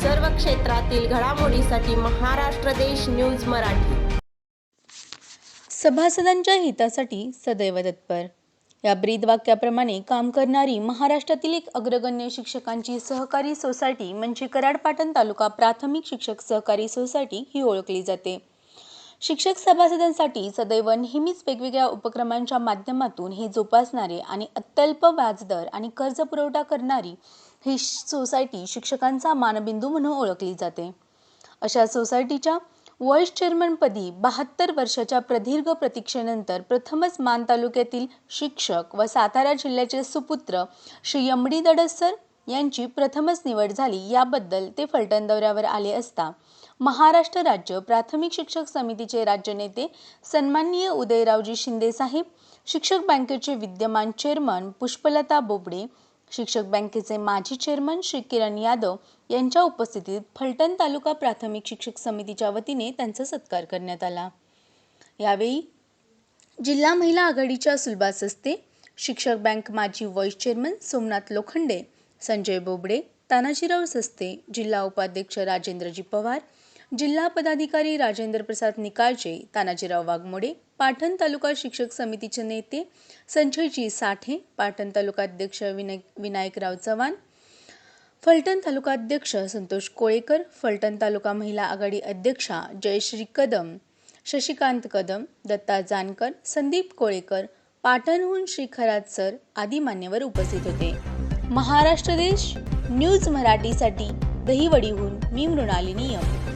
सर्व क्षेत्रातील घडामोडीसाठी महाराष्ट्र देश न्यूज मराठी. सभासदांच्या हितासाठी सदैव तत्पर. या ब्रीद वाक्याप्रमाणे काम करणारी महाराष्ट्रातील एक अग्रगण्य शिक्षकांची सहकारी सोसायटी म्हणजे कराड पाटण तालुका प्राथमिक शिक्षक सहकारी सोसायटी ही ओळखली जाते. शिक्षक सभासदांसाठी सदैव नेहमीच वेगवेगळ्या उपक्रमांच्या माध्यमातून हे जोपासणारे आणि अत्यल्प व्याजदर आणि कर्ज पुरवठा करणारी ही सोसायटी शिक्षकांचा मानबिंदू म्हणून ओळखली जाते. अशा सोसायटीच्या व्हाईस चेअरमनपदी बहात्तर वर्षाच्या प्रदीर्घ प्रतीक्षेनंतर प्रथमच मान तालुक्यातील शिक्षक व सातारा जिल्ह्याचे सुपुत्र श्री यमडी दडसर यांची प्रथमच निवड झाली. याबद्दल ते फलटण दौऱ्यावर आले असता महाराष्ट्र राज्य प्राथमिक शिक्षक समितीचे राज्य नेते सन्माननीय उदयरावजी शिंदे साहेब शिक्षक बँकेचे विद्यमान चेअरमन पुष्पलता बोबडे शिक्षक बँकेचे माजी चेअरमन श्री किरण यादव यांच्या उपस्थितीत फलटण तालुका प्राथमिक शिक्षक समितीच्या वतीने त्यांचा सत्कार करण्यात आला. यावेळी जिल्हा महिला आघाडीच्या सुलभा सस्ते शिक्षक बँक माजी व्हाईस चेअरमन सोमनाथ लोखंडे संजय बोबडे तानाजीराव सस्ते जिल्हा उपाध्यक्ष राजेंद्रजी पवार जिल्हा पदाधिकारी राजेंद्र प्रसाद निकाळजे तानाजीराव वाघमोडे पाटण तालुका शिक्षक समितीचे नेते संजयजी साठे पाटण तालुकाध्यक्ष विनाय विनायकराव चव्हाण फलटण तालुकाध्यक्ष संतोष कोळेकर फलटण तालुका महिला आघाडी अध्यक्षा जयश्री कदम शशिकांत कदम दत्ता जानकर संदीप कोळेकर पाटणहून श्री खरात सर आदी मान्यवर उपस्थित होते. महाराष्ट्र देश न्यूज मराठीसाठी दहिवडीहून मी मृणालिनी नियम